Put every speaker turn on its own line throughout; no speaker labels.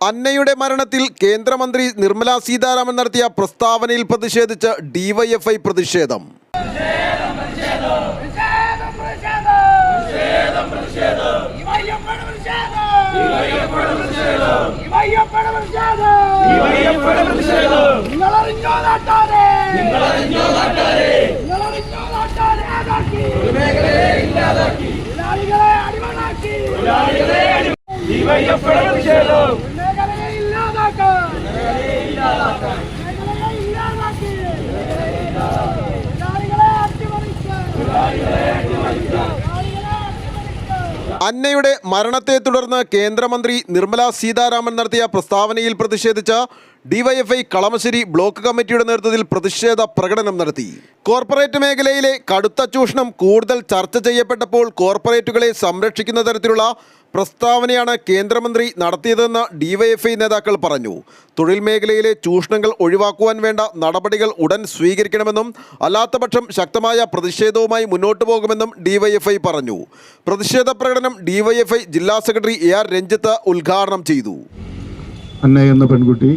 അന്നയുടെ മരണത്തിൽ കേന്ദ്രമന്ത്രി നിർമ്മല സീതാരാമൻ നടത്തിയ പ്രസ്താവനയിൽ പ്രതിഷേധിച്ച് ഡിവൈഎഫ്ഐ പ്രതിഷേധം.
നിങ്ങളറിഞ്ഞോ നാട്ടാരെ നിങ്ങളറിഞ്ഞോ നാട്ടാരെ
അന്നയുടെ മരണത്തെ തുടർന്ന് കേന്ദ്രമന്ത്രി നിർമ്മല സീതാരാമൻ നടത്തിയ പ്രസ്താവനയിൽ പ്രതിഷേധിച്ച ഡിവൈഎഫ്ഐ കളമശ്ശേരി ബ്ലോക്ക് കമ്മിറ്റിയുടെ നേതൃത്വത്തിൽ പ്രതിഷേധ പ്രകടനം നടത്തി. കോർപ്പറേറ്റ് മേഖലയിലെ കടുത്ത ചൂഷണം കൂടുതൽ ചർച്ച ചെയ്യപ്പെട്ടപ്പോൾ കോർപ്പറേറ്റുകളെ സംരക്ഷിക്കുന്ന തരത്തിലുള്ള പ്രസ്താവനയാണ് കേന്ദ്രമന്ത്രി നടത്തിയതെന്ന് ഡിവൈഎഫ്ഐ നേതാക്കൾ പറഞ്ഞു. തൊഴിൽ മേഖലയിലെ ചൂഷണങ്ങൾ ഒഴിവാക്കുവാൻ വേണ്ട നടപടികൾ ഉടൻ സ്വീകരിക്കണമെന്നും അല്ലാത്തപക്ഷം ശക്തമായ പ്രതിഷേധവുമായി മുന്നോട്ടു പോകുമെന്നും ഡിവൈഎഫ്ഐ പറഞ്ഞു. പ്രതിഷേധ പ്രകടനം ഡിവൈഎഫ്ഐ ജില്ലാ സെക്രട്ടറി എ ആർ രഞ്ജിത്ത് ഉദ്ഘാടനം ചെയ്തു.
അന്ന എന്ന പെൺകുട്ടി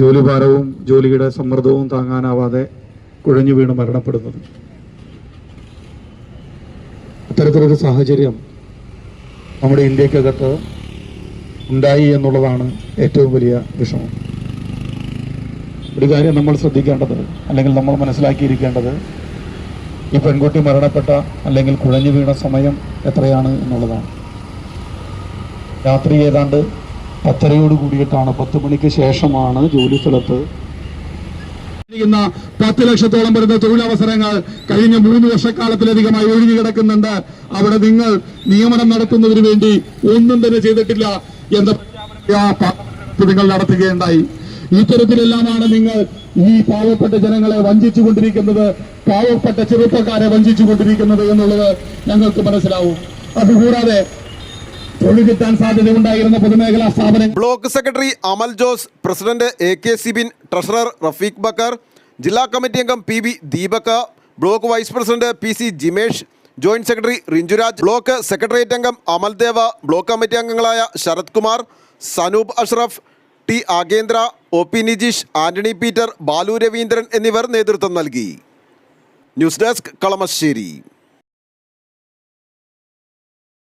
ജോലിഭാരവും ജോലിയുടെ സമ്മർദ്ദവും താങ്ങാനാവാതെ കുഴഞ്ഞു വീണ് മരണപ്പെടുന്നത്. അത്തരത്തിലൊരു സാഹചര്യം നമ്മുടെ ഇന്ത്യക്കകത്ത് ഉണ്ടായി എന്നുള്ളതാണ് ഏറ്റവും വലിയ വിഷമം. ഒരു കാര്യം നമ്മൾ ശ്രദ്ധിക്കേണ്ടത് അല്ലെങ്കിൽ നമ്മൾ മനസ്സിലാക്കിയിരിക്കേണ്ടത് ഈ പെൺകുട്ടി മരണപ്പെട്ട അല്ലെങ്കിൽ കുഴഞ്ഞു വീണ സമയം എത്രയാണ് എന്നുള്ളതാണ്. രാത്രി ഏതാണ്ട് പത്തരയോട് കൂടിയിട്ടാണ് പത്ത് മണിക്ക് ശേഷമാണ് ജോലി സ്ഥലത്ത് ിക്കുന്ന
പത്ത് ലക്ഷത്തോളം വരുന്ന തൊഴിലവസരങ്ങൾ കഴിഞ്ഞ മൂന്ന് വർഷക്കാലത്തിലധികമായി ഒഴിഞ്ഞു കിടക്കുന്നുണ്ട്. അവിടെ നിങ്ങൾ നിയമനം നടത്തുന്നതിന് വേണ്ടി ഒന്നും തന്നെ ചെയ്തിട്ടില്ല എന്ന നിങ്ങൾ നടത്തുകയുണ്ടായി. ഇത്തരത്തിലെല്ലാമാണ് നിങ്ങൾ ഈ പാവപ്പെട്ട ജനങ്ങളെ വഞ്ചിച്ചു കൊണ്ടിരിക്കുന്നത് പാവപ്പെട്ട ചെറുപ്പക്കാരെ വഞ്ചിച്ചു കൊണ്ടിരിക്കുന്നത് എന്നുള്ളത് ഞങ്ങൾക്ക് മനസ്സിലാവും. അതുകൂടാതെ
block secretary Amal Jose president A K Sibin treasurer Rafeeq Bakkar ജില്ലാ കമ്മിറ്റി അംഗം P V Deepaka block vice president P C Jimesh joint secretary Rinjuraj block secretariat അംഗം അമൽദേവ ബ്ലോക്ക് കമ്മിറ്റി അംഗങ്ങളായ Sarath Kumar Sanoop Ashraf T Agendra O P Nijeesh Antony Peter Balu Raveendran എന്നിവർ നേതൃത്വം നൽകി. News desk Kalamassery.